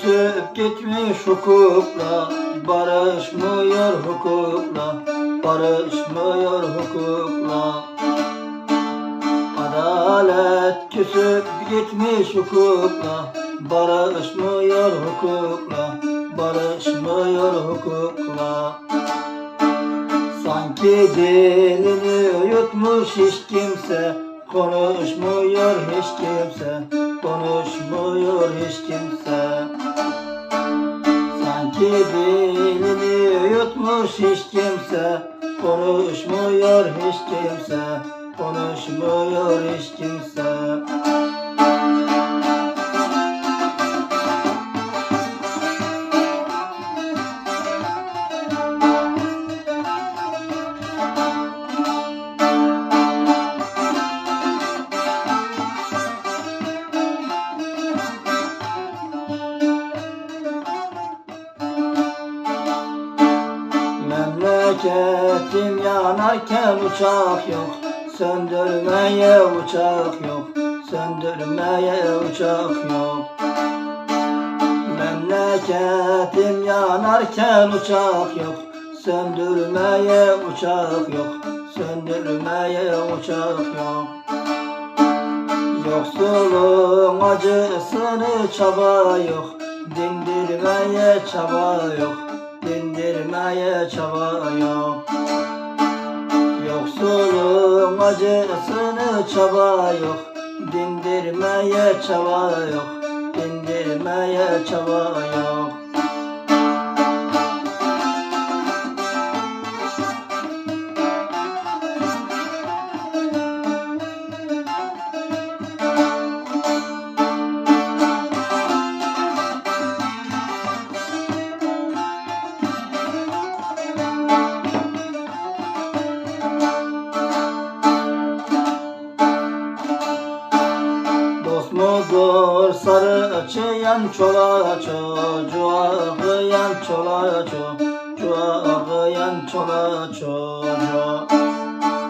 küsüp gitmiş hukukla Barışmıyor hukukla Barışmıyor hukukla. Adalet küsüp gitmiş hukukla Barışmıyor hukukla Barışmıyor hukukla. Sanki dilini yutmuş hiç kimse Konuşmuyor hiç kimse Konuşmuyor hiç kimse dilini yutmuş hiç kimse? Konuşmuyor hiç kimse. Konuşmuyor hiç kimse Memleketim yanarken uçak yok. Söndürmeye uçak yok. Söndürmeye uçak yok. Memleketim yanarken uçak yok. Söndürmeye uçak yok. Söndürmeye uçak yok. Yoksulun acısını çaba yok. Dindirmeye çaba yok Dindirmeye çaba yok Yoksulun acısını çaba yok Dindirmeye çaba yok Dindirmeye çaba yok sarı açıyan çola çocuğa kıyan çola çocuğa kıyan çola çocuğa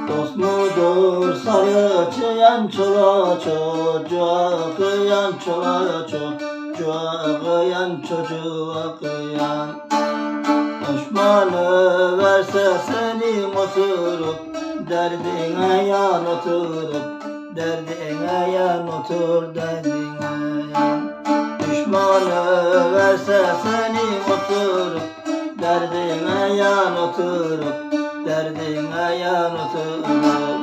Dost mudur sarı açıyan çola çocuğa kıyan çola çocuğa kıyan çocuğa kıyan Düşmanı verse seni oturup Derdine yan oturup Derdine yan otur derdine. Yan Düşmanı verse seni oturup Derdine yan oturup Derdine yan oturup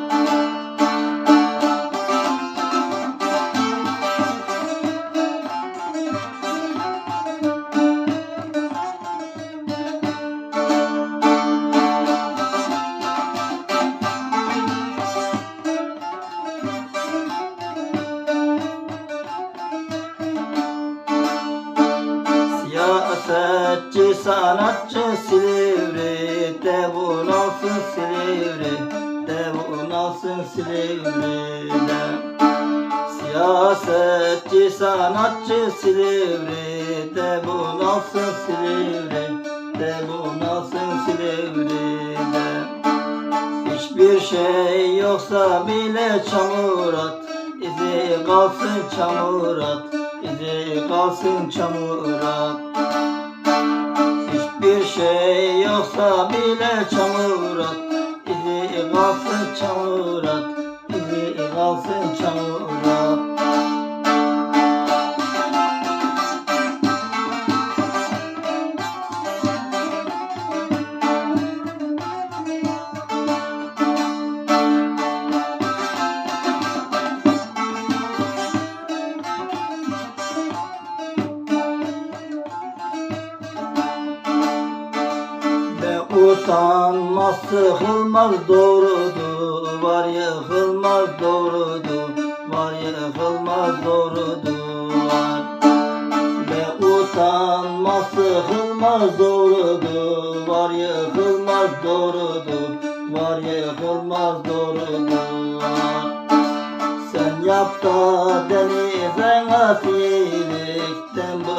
Siyasetçi sanatçı Silivri Devun olsun Silivri Devun olsun Silivri'de Siyasetçi sanatçı Silivri Devun olsun Silivri Devun olsun Silivri'de Hiçbir şey yoksa bile çamur at İzi kalsın çamur at İzi kalsın çamur at şey yoksa bile çamur at. İzi kalsın çamur at İzi kalsın çamur at utanmaz sıkılmaz doğrudur. Var yıkılmaz doğrudur. Var yıkılmaz doğrudur. Var Ve utanmaz sıkılmaz doğrudur. Var yıkılmaz doğrudur. Var yıkılmaz doğrudur. Var Sen yap da denize asilikten bu